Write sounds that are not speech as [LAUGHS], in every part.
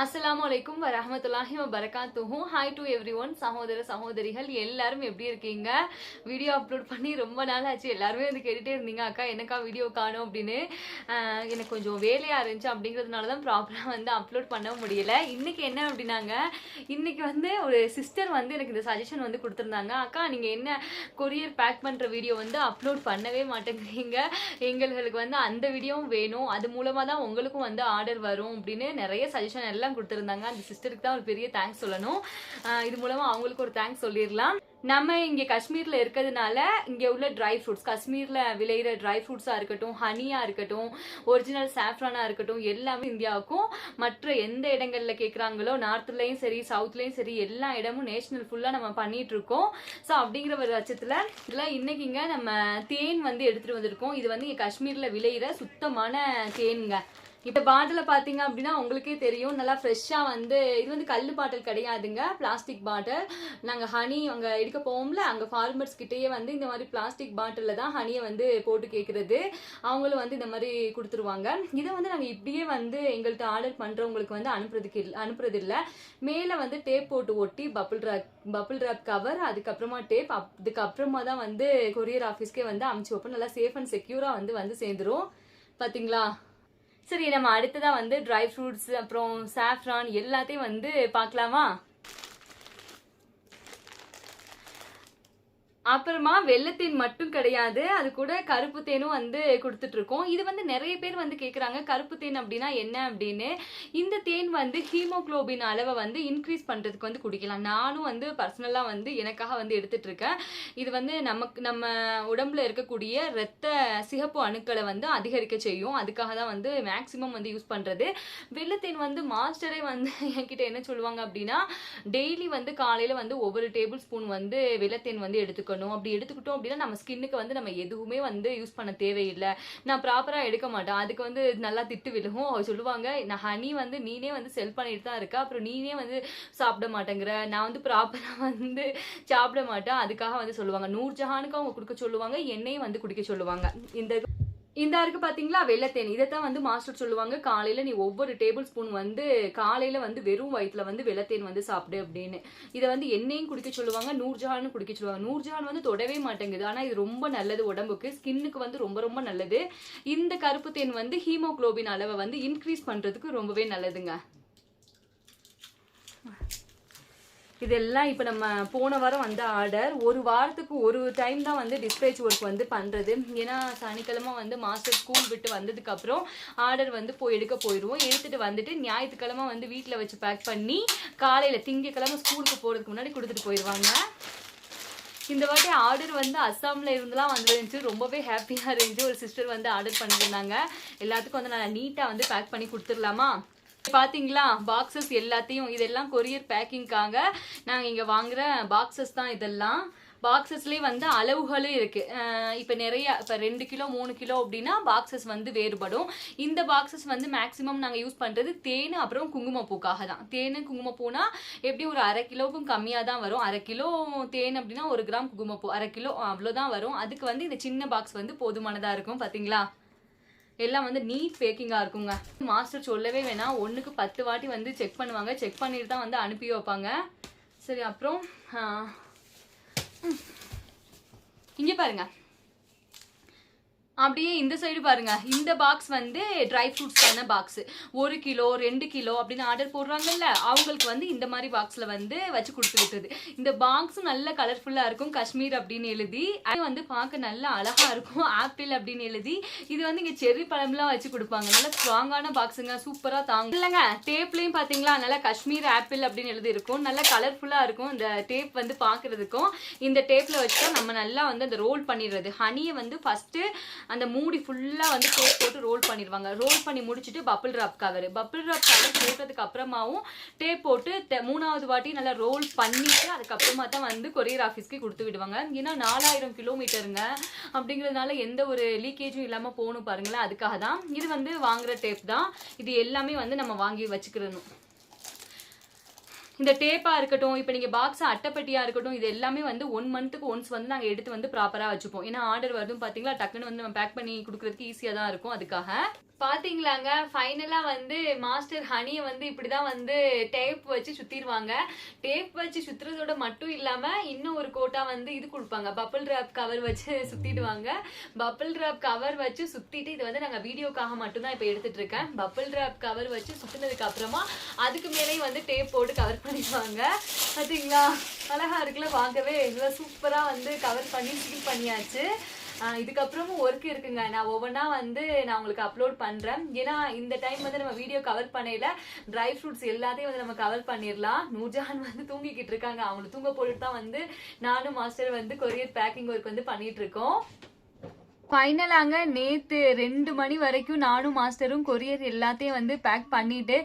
அஸ்லாம் வலைக்கும் வரமத்துல்லாஹி வரகாத்துஹும் ஹாய் டு எவ்ரி ஒன் சகோதர சகோதரிகள் எல்லாரும் எப்படி இருக்கீங்க? வீடியோ அப்லோட் பண்ணி ரொம்ப நாள் ஆச்சு. எல்லாருமே வந்து கேட்டுட்டே இருந்தீங்க அக்கா என்னக்கா வீடியோ காணும்? அப்படின்னு. எனக்கு கொஞ்சம் வேலையாக இருந்துச்சு அப்படிங்கிறதுனால தான் ப்ராப்பராக வந்து அப்லோட் பண்ண முடியல. இன்னைக்கு என்ன அப்படின்னாங்க இன்னைக்கு வந்து ஒரு சிஸ்டர் வந்து எனக்கு இந்த சஜஷன் வந்து கொடுத்துருந்தாங்க. அக்கா நீங்கள் என்ன கொரியர் பேக் பண்ணுற வீடியோ வந்து அப்லோட் பண்ணவே மாட்டேங்கிறீங்க. எங்களுக்கு வந்து அந்த வீடியோவும் வேணும். அது மூலமாக தான் உங்களுக்கும் வந்து ஆர்டர் வரும். அப்படின்னு நிறைய சஜஷன் எல்லாம் கொடுத்துருந்தாங்க. அந்த சிஸ்டருக்கு தான் ஒரு பெரிய தேங்க்ஸ் சொல்லணும். இது மூலமாக அவங்களுக்கு ஒரு தேங்க்ஸ் சொல்லிடலாம். நம்ம இங்கே காஷ்மீரில் இருக்கிறதுனால இங்கே உள்ள ட்ரை ஃப்ரூட்ஸ் காஷ்மீரில் விளையிற ட்ரை ஃப்ரூட்ஸாக இருக்கட்டும் ஹனியாக இருக்கட்டும் ஒரிஜினல் சாஃப்ரானாக இருக்கட்டும் எல்லாமே இந்தியாவுக்கும் மற்ற எந்த இடங்களில் கேட்குறாங்களோ நார்த்லேயும் சரி சவுத்லேயும் சரி எல்லா இடமும் நேஷனல் ஃபுல்லாக நம்ம பண்ணிகிட்ருக்கோம் இருக்கோம் ஸோ அப்படிங்கிற ஒரு பட்சத்தில் இதில் இன்னைக்குங்க நம்ம தேன் வந்து எடுத்துகிட்டு வந்திருக்கோம். இது வந்து இங்கே காஷ்மீரில் விளையிற சுத்தமான தேனுங்க. இப்போ பாட்டில் பார்த்தீங்க அப்படின்னா உங்களுக்கே தெரியும். நல்லா ஃப்ரெஷ்ஷாக வந்து இது வந்து கல் பாட்டில் கிடையாதுங்க. பிளாஸ்டிக் பாட்டில் நாங்கள் ஹனி அங்கே எடுக்க போவோம்ல அங்கே ஃபார்மர்ஸ் கிட்டேயே வந்து இந்த மாதிரி பிளாஸ்டிக் பாட்டிலில் தான் ஹனியை வந்து போட்டு கேட்குறது அவங்களும் வந்து இந்த மாதிரி கொடுத்துருவாங்க. இதை வந்து நாங்கள் இப்படியே வந்து எங்கள்கிட்ட ஆர்டர் பண்ணுறவங்களுக்கு வந்து அனுப்புறதுக்கு இல்லை அனுப்புறது இல்லை மேலே வந்து டேப் போட்டு ஒட்டி bubble wrap bubble wrap cover அதுக்கப்புறமா டேப் அதுக்கப்புறமா தான் வந்து கொரியர் ஆஃபீஸ்க்கே வந்து அமுச்சு வைப்போம். நல்லா சேஃப் அண்ட் செக்யூராக வந்து வந்து சேர்ந்துரும். பார்த்தீங்களா சரி நம்ம அடுத்ததாக வந்து ட்ரை ஃப்ரூட்ஸ் அப்புறம் சாஃப்ரான் எல்லாத்தையும் வந்து பார்க்கலாமா? அப்புறமா வெள்ளத்தேன் மட்டும் கிடையாது. அது கூட கருப்பு தேனும் வந்து கொடுத்துட்டு இருக்கோம் இது வந்து நிறைய பேர் வந்து கேட்குறாங்க கருப்பு தேன் அப்படின்னா என்ன? அப்படின்னு. இந்த தேன் வந்து ஹீமோக்ளோபின் அளவை வந்து இன்க்ரீஸ் பண்ணுறதுக்கு வந்து குடிக்கலாம். நானும் வந்து பர்சனலாக வந்து எனக்காக வந்து எடுத்துட்டு இருக்கேன் இது வந்து நமக்கு நம்ம உடம்புல இருக்கக்கூடிய இரத்த சிகப்பு அணுக்களை வந்து அதிகரிக்க செய்யும். அதுக்காக தான் வந்து மேக்சிமம் வந்து யூஸ் பண்ணுறது வெள்ளத்தேன் வந்து மாஸ்டரே வந்து [LAUGHS] என்கிட்ட என்ன சொல்லுவாங்க அப்படின்னா டெய்லி வந்து காலையில் வந்து ஒவ்வொரு டேபிள் ஸ்பூன் வந்து வெள்ளத்தேன் வந்து எடுத்துக்கணும். அப்படி எடுத்துக்கிட்டோம் அப்படின்னா நம்ம ஸ்கின்னுக்கு வந்து நம்ம எதுவுமே வந்து யூஸ் பண்ண தேவையில்லை. நான் ப்ராப்பராக எடுக்க மாட்டேன். அதுக்கு வந்து நல்லா திட்டு விழுகும். அவர் சொல்லுவாங்க நான் ஹனி வந்து நீனே வந்து செல் பண்ணிட்டு தான் இருக்க. அப்புறம் நீனே வந்து சாப்பிட மாட்டேங்கிற. நான் வந்து ப்ராப்பராக வந்து சாப்பிட மாட்டேன். அதுக்காக வந்து சொல்லுவாங்க. நூர்ஜஹானுக்கு அவங்க கொடுக்க சொல்லுவாங்க எண்ணெயும் வந்து குடிக்க சொல்லுவாங்க. இந்த இந்த இருக்கு பாத்தீங்களா? வெள்ளத்தேன். இதைத்தான் வந்து மாஸ்டர் சொல்லுவாங்க. காலையில நீ ஒவ்வொரு டேபிள் ஸ்பூன் வந்து காலையில வந்து வெறும் வயிற்றுல வந்து வெள்ளத்தேன் வந்து சாப்பிடு அப்படின்னு. இதை வந்து எண்ணெயும் குடிக்க சொல்லுவாங்க நூர்ஜஹானும் குடிக்க சொல்லுவாங்க. நூர்ஜஹான் வந்து தொடவே மாட்டேங்குது. ஆனா இது ரொம்ப நல்லது உடம்புக்கு. ஸ்கின்னுக்கு வந்து ரொம்ப ரொம்ப நல்லது. இந்த கருப்பு தேன் வந்து ஹீமோகுளோபின் அளவை வந்து இன்க்ரீஸ் பண்றதுக்கு ரொம்பவே நல்லதுங்க. இதெல்லாம் இப்போ நம்ம போன வாரம் வந்த ஆர்டர் ஒரு வாரத்துக்கு ஒரு டைம் தான் வந்து டிஸ்பேச் ஒர்க் வந்து பண்ணுறது ஏன்னா சனிக்கிழமை வந்து மாஸ்டர் ஸ்கூல் விட்டு வந்ததுக்கப்புறம் ஆர்டர் வந்து போய் எடுக்க போயிடுவோம் எடுத்துகிட்டு வந்துட்டு ஞாயிற்றுக்கிழமை வந்து வீட்டில் வச்சு பேக் பண்ணி காலையில் திங்கக்கிழமை ஸ்கூலுக்கு போகிறதுக்கு முன்னாடி கொடுத்துட்டு போயிடுவாங்க இந்த வாட்டி ஆர்டர் வந்து அஸ்ஸாமில் இருந்துலாம் வந்துருந்துச்சு. ரொம்பவே ஹாப்பியாக இருந்துச்சு. ஒரு சிஸ்டர் வந்து ஆர்டர் பண்ணியிருந்தாங்க. எல்லாத்துக்கும் வந்து நான் நீட்டாக வந்து பேக் பண்ணி கொடுத்துடலாமா? பார்த்தீங்களா பாக்ஸஸ் எல்லாத்தையும் இதெல்லாம் கொரியர் பேக்கிங்காக நாங்கள் இங்கே வாங்குகிற பாக்ஸஸ் தான் இதெல்லாம். பாக்ஸஸ்லேயே வந்து அளவுகளும் இருக்குது இப்போ நிறைய இப்போ ரெண்டு கிலோ மூணு கிலோ அப்படின்னா பாக்ஸஸ் வந்து வேறுபடும். இந்த பாக்ஸஸ் வந்து மேக்ஸிமம் நாங்கள் யூஸ் பண்ணுறது தேன் அப்புறம் குங்குமப்பூக்காக தான். தேன் குங்குமப்பூனா எப்படி ஒரு அரை கிலோவுக்கும் கம்மியாக தான் வரும். அரை கிலோ தேன் அப்படின்னா ஒரு கிராம் குங்குமப்பூ அரை கிலோ அவ்வளோதான் வரும். அதுக்கு வந்து இந்த சின்ன பாக்ஸ் வந்து போதுமானதாக இருக்கும் பார்த்தீங்களா எல்லாம் வந்து நீட் பேக்கிங்காக இருக்குங்க. மாஸ்டர் சொல்லவே வேணாம். ஒன்றுக்கு பத்து வாட்டி வந்து செக் பண்ணுவாங்க. செக் பண்ணிட்டு தான் வந்து அனுப்பி வைப்பாங்க. சரி அப்புறம் இங்கே பாருங்கள் அப்படியே இந்த சைடு பாருங்க. இந்த பாக்ஸ் வந்து ட்ரை ஃப்ரூட்ஸ்க்கான பாக்ஸ் ஒரு கிலோ ரெண்டு கிலோ அப்படின்னு ஆர்டர் போடுறாங்கல்ல அவங்களுக்கு வந்து இந்த மாதிரி பாக்ஸில் வந்து வச்சு கொடுத்து விட்டுருது இந்த பாக்ஸும் நல்ல கலர்ஃபுல்லாக இருக்கும். காஷ்மீர் அப்படின்னு எழுதி அது வந்து பார்க்க நல்லா அழகா இருக்கும். ஆப்பிள் அப்படின்னு எழுதி இது வந்து இங்கே செர்ரி பழம்லாம் வச்சு கொடுப்பாங்க. நல்ல ஸ்ட்ராங்கான பாக்ஸுங்க சூப்பராக தாங்க இல்லைங்க டேப்லேயும் பார்த்தீங்களா நல்லா காஷ்மீர் ஆப்பிள் அப்படின்னு எழுதி இருக்கும் நல்ல கலர்ஃபுல்லாக இருக்கும் இந்த டேப் வந்து பார்க்குறதுக்கும். இந்த டேப்பில் வச்சு நம்ம நல்லா வந்து அந்த ரோல் பண்ணிடுறது. ஹனியை வந்து ஃபஸ்ட்டு அந்த மூடி ஃபுல்லாக வந்து டேப் போட்டு ரோல் பண்ணிடுவாங்க ரோல் பண்ணி முடிச்சுட்டு bubble wrap cover bubble wrap cover போட்டதுக்கு அப்புறமாவும் டேப் போட்டு தெ- மூணாவது வாட்டி நல்லா ரோல் பண்ணிட்டு அதுக்கப்புறமா தான் வந்து கொரியர் ஆஃபீஸ்க்கு கொடுத்து விடுவாங்க. ஏன்னா நாலாயிரம் கிலோமீட்டருங்க அப்படிங்கிறதுனால எந்த ஒரு லீக்கேஜும் இல்லாமல் போகணும் பாருங்களேன். அதுக்காக தான் இது வந்து வாங்குற டேப் தான். இது எல்லாமே வந்து நம்ம வாங்கி வச்சுக்கிறணும். இந்த டேப்பாக இருக்கட்டும் இப்போ நீங்கள் பாக்ஸ் அட்டைப்பட்டியாக இருக்கட்டும் இது எல்லாமே வந்து ஒன் மந்த்துக்கு ஒன்ஸ் வந்து நாங்கள் எடுத்து வந்து ப்ராப்பராக வச்சுப்போம். ஏன்னா ஆர்டர் வரும் பார்த்தீங்களா டக்குன்னு வந்து நம்ம பேக் பண்ணி கொடுக்குறதுக்கு ஈஸியாக தான் இருக்கும் அதுக்காக. பார்த்தீங்களாங்க ஃபைனலாக வந்து மாஸ்டர் ஹனியை வந்து இப்படி தான் வந்து டேப் வச்சு சுற்றிடுவாங்க டேப் வச்சு சுற்றுறதோட மட்டும் இல்லாமல் இன்னும் ஒரு கோட்டாக வந்து இது கொடுப்பாங்க. பப்பிள் ட்ராப் கவர் வச்சு சுற்றிடுவாங்க பப்பிள் ராப் கவர் வச்சு சுற்றிட்டு இது வந்து நாங்கள் வீடியோக்காக மட்டும்தான் இப்போ எடுத்துகிட்டு இருக்கேன். பப்பிள் ராப் கவர் வச்சு சுற்றினதுக்கு அப்புறமா அதுக்கு மேலேயும் வந்து டேப் போட்டு கவர் பண்ணிடுவாங்க. பார்த்தீங்களா அழகா இருக்குல்ல பார்க்கவே இவ்வளவு சூப்பராக வந்து கவர் பண்ணி சீல் பண்ணியாச்சு. இதுக்கப்புறமும் ஒர்க் இருக்குங்க. நான் ஒவ்வொன்றா வந்து நான் உங்களுக்கு அப்லோட் பண்ணுறேன் ஏன்னா இந்த டைம் வந்து நம்ம வீடியோ கவர் பண்ணையில் ட்ரை ஃப்ரூட்ஸ் எல்லாத்தையும் வந்து நம்ம கவர் பண்ணிடலாம். நூர்ஜஹான் வந்து தூங்கிக்கிட்டு இருக்காங்க. அவங்களை தூங்க போட்டுட்டு தான் வந்து நானும் மாஸ்டர் வந்து கொரியர் பேக்கிங் ஒர்க் வந்து பண்ணிகிட்ருக்கோம் இருக்கோம். ஃபைனலாங்க நேற்று ரெண்டு மணி வரைக்கும் நானும் மாஸ்டரும் கொரியர் எல்லாத்தையும் வந்து பேக் பண்ணிட்டு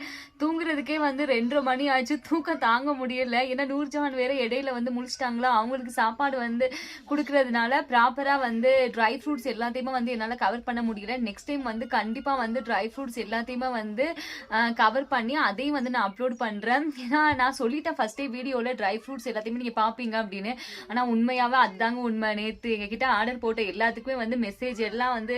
தூங்குறதுக்கே வந்து ரெண்டரை மணி ஆச்சு. தூக்கம் தாங்க முடியல. ஏன்னா நூர்ஜஹான் வேற இடையில வந்து முடிச்சிட்டாங்களா அவங்களுக்கு சாப்பாடு வந்து கொடுக்கறதுனால ப்ராப்பராக வந்து ட்ரை ஃப்ரூட்ஸ் எல்லாத்தையுமே வந்து என்னால் கவர் பண்ண முடியல. நெக்ஸ்ட் டைம் வந்து கண்டிப்பாக வந்து ட்ரை ஃப்ரூட்ஸ் எல்லாத்தையுமே வந்து கவர் பண்ணி அதையும் வந்து நான் அப்லோட் பண்ணுறேன் ஏன்னா நான் சொல்லிட்டேன் ஃபஸ்ட்டே வீடியோவில் ட்ரை ஃப்ரூட்ஸ் எல்லாத்தையுமே நீங்கள் பார்ப்பீங்க அப்படின்னு. ஆனால் உண்மையாகவே அதுதாங்க உண்மை. நேற்று எங்ககிட்ட ஆர்டர் போட்ட எல்லாத்துக்குமே வந்து மெசேஜ் எல்லாம் வந்து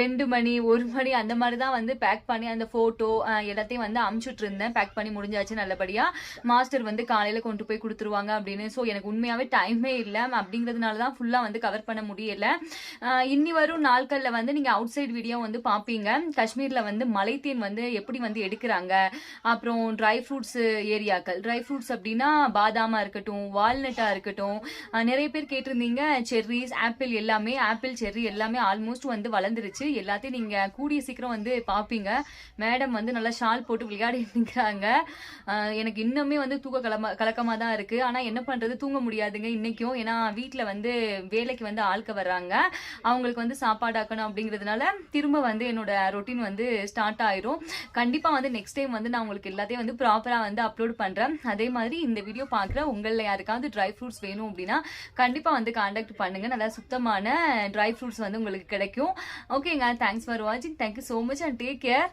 ரெண்டு மணி ஒரு மணி அந்த மாதிரி தான் வந்து பேக் பண்ணி அந்த ஃபோட்டோ எல்லாத்தையும் வந்து அமுச்சுட்டு இருந்தேன். பேக் பண்ணி முடிஞ்சாச்சு நல்லபடியாக மாஸ்டர் வந்து காலையில் கொண்டு போய் கொடுத்துருவாங்க அப்படின்னு. ஸோ எனக்கு உண்மையாகவே டைமே இல்லை அப்படிங்கிறதுனால தான் ஃபுல்லாக வந்து கவர் பண்ண முடியல. இன்னி வரும் நாட்களில் வந்து நீங்கள் அவுட் சைட் வீடியோ வந்து பார்ப்பீங்க காஷ்மீரில் வந்து மலைத்தேன் வந்து எப்படி வந்து எடுக்கிறாங்க? அப்புறம் ட்ரை ஃப்ரூட்ஸ் ஏரியாக்கள். ட்ரை ஃப்ரூட்ஸ் அப்படின்னா பாதாமாக இருக்கட்டும் வால்நட்டாக இருக்கட்டும். நிறைய பேர் கேட்டிருந்தீங்க செர்ரிஸ் ஆப்பிள் எல்லாமே ஆப்பிள் செர்ரி எல்லாமே எல்லாமே ஆல்மோஸ்ட் வந்து வளர்ந்துருச்சு. எல்லாத்தையும் நீங்க கூடிய சீக்கிரம் வந்து பாப்பீங்க. மேடம் வந்து நல்லா ஷால் போட்டு விளையாடி நிற்கிறாங்க எனக்கு இன்னுமே வந்து தூக்க கலமா கலக்கமா தான் இருக்கு. ஆனா என்ன பண்றது? தூங்க முடியாதுங்க இன்னைக்கும். ஏன்னா வீட்டில் வந்து வேலைக்கு வந்து ஆள்க வர்றாங்க. அவங்களுக்கு வந்து சாப்பாடு ஆக்கணும் அப்படிங்கிறதுனால திரும்ப வந்து என்னோட ரொட்டீன் வந்து ஸ்டார்ட் ஆயிரும். கண்டிப்பா வந்து நெக்ஸ்ட் டைம் வந்து நான் உங்களுக்கு எல்லாத்தையும் வந்து ப்ராப்பரா வந்து அப்லோட் பண்றேன். அதே மாதிரி இந்த வீடியோ பார்க்குற உங்களில் யாருக்காவது ட்ரை ஃப்ரூட்ஸ் வேணும் அப்படின்னா கண்டிப்பா வந்து காண்டாக்ட் பண்ணுங்க. நல்லா சுத்தமான ட்ரை ஃப்ரூட்ஸ் வந்து உங்களுக்கு கிடைக்கும். ஓகேங்க தேங்க்ஸ் ஃபார் வாட்சிங் thank you so much and take care